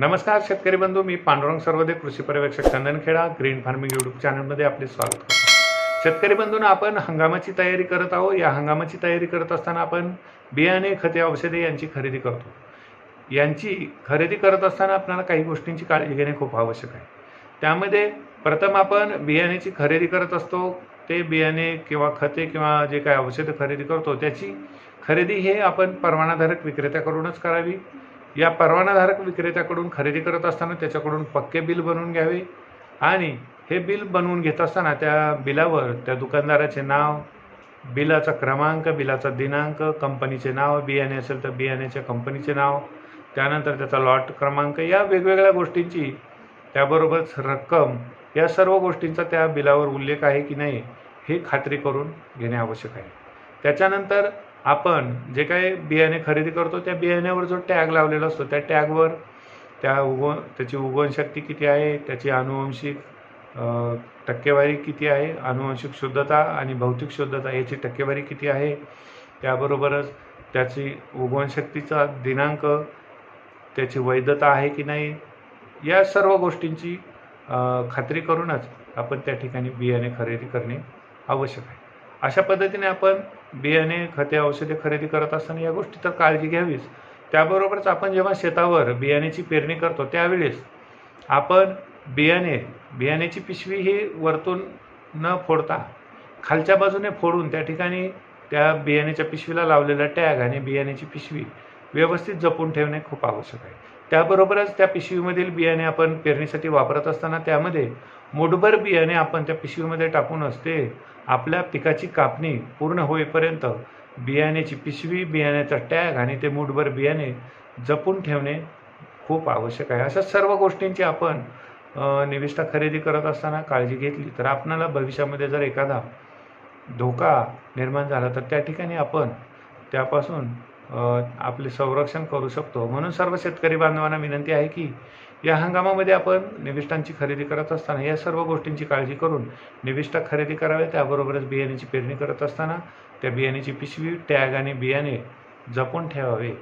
नमस्कार शेतकरी बंधू. मी पांडुरंग सर्वदे कृषी पर्यवेक्षक चंदनखेडा ग्रीन फार्मिंग यूट्यूब चॅनलमध्ये आपले स्वागत करतो. शेतकरी बंधून आपण हंगामाची तयारी करत आहोत. या हंगामाची तयारी करत असताना आपण बियाणे खते औषधे यांची खरेदी करतो. यांची खरेदी करत असताना आपल्याला काही गोष्टींची काळजी घेणे खूप आवश्यक आहे. त्यामध्ये प्रथम आपण बियाण्याची खरेदी करत असतो. ते बियाणे किंवा खते किंवा जे काही औषधं खरेदी करतो त्याची खरेदी हे आपण परवानाधारक विक्रेत्याकडूनच करावी. या परवानाधारक विक्रेत्याकडून खरेदी करत असताना त्याच्याकडून पक्के बिल बनवून घ्यावे आणि हे बिल बनवून घेत असताना त्या बिलावर त्या दुकानदाराचे नाव बिलाचा क्रमांक बिलाचा दिनांक कंपनीचे नाव बियाणे असेल तर बियाण्याच्या कंपनीचे नाव त्यानंतर त्याचा लॉट क्रमांक या वेगवेगळ्या गोष्टींची त्याबरोबरच रक्कम या सर्व गोष्टींचा त्या बिलावर उल्लेख आहे की नाही हे खात्री करून घेणे आवश्यक आहे. त्याच्यानंतर आपण जे काही बियाणे खरेदी करतो त्या बियाण्यावर जो टॅग लावलेला असतो त्या टॅगवर त्या उगव त्याची उगवणशक्ती किती आहे त्याची अनुवंशिक टक्केवारी किती आहे अनुवंशिक शुद्धता आणि भौतिक शुद्धता याची टक्केवारी किती आहे त्याबरोबरच त्याची उगवणशक्तीचा दिनांक त्याची वैधता आहे की नाही या सर्व गोष्टींची खात्री करूनच आपण त्या ठिकाणी बियाणे खरेदी करणे आवश्यक आहे. अशा पद्धतीने आपण बियाणे खते औषधे खरेदी करत असताना या गोष्टी तर काळजी घ्यावीच. त्याबरोबरच आपण जेव्हा शेतावर बियाण्याची पेरणी करतो त्यावेळेस आपण बियाणे बियाण्याची पिशवी ही वरतून न फोडता खालच्या बाजूने फोडून त्या ठिकाणी त्या बियाण्याच्या पिशवीला लावलेला टॅग आणि बियाण्याची पिशवी व्यवस्थित जपून ठेवणे खूप आवश्यक आहे. त्याबरोबरच त्या पिशवीमधील बियाणे आपण पेरणीसाठी वापरत असताना त्यामध्ये मुठभर बियाणे आपण त्या पिशवीमध्ये टाकून असते. आपल्या पिकाची कापणी पूर्ण होईपर्यंत बियाण्याची पिशवी बियाण्याचा टॅग आणि ते मुठभर बियाणे जपून ठेवणे खूप आवश्यक आहे. अशा सर्व गोष्टींची आपण निविष्ठा खरेदी करत असताना काळजी घेतली तर आपणाला भविष्यामध्ये जर एखादा धोका निर्माण झाला तर त्या ठिकाणी आपण त्यापासून आपले संरक्षण करू शकतो. म्हणून सर्व शेतकरी बांधवांना विनंती आहे की या हंगामामध्ये आपण निविष्ठांची खरेदी करत असताना या सर्व गोष्टींची काळजी करून निविष्ठा खरेदी कराव्या त्याबरोबरच बियाण्याची पेरणी करत असताना त्या बियाण्याची पिशवी टॅग आणि बियाणे जपून ठेवावे.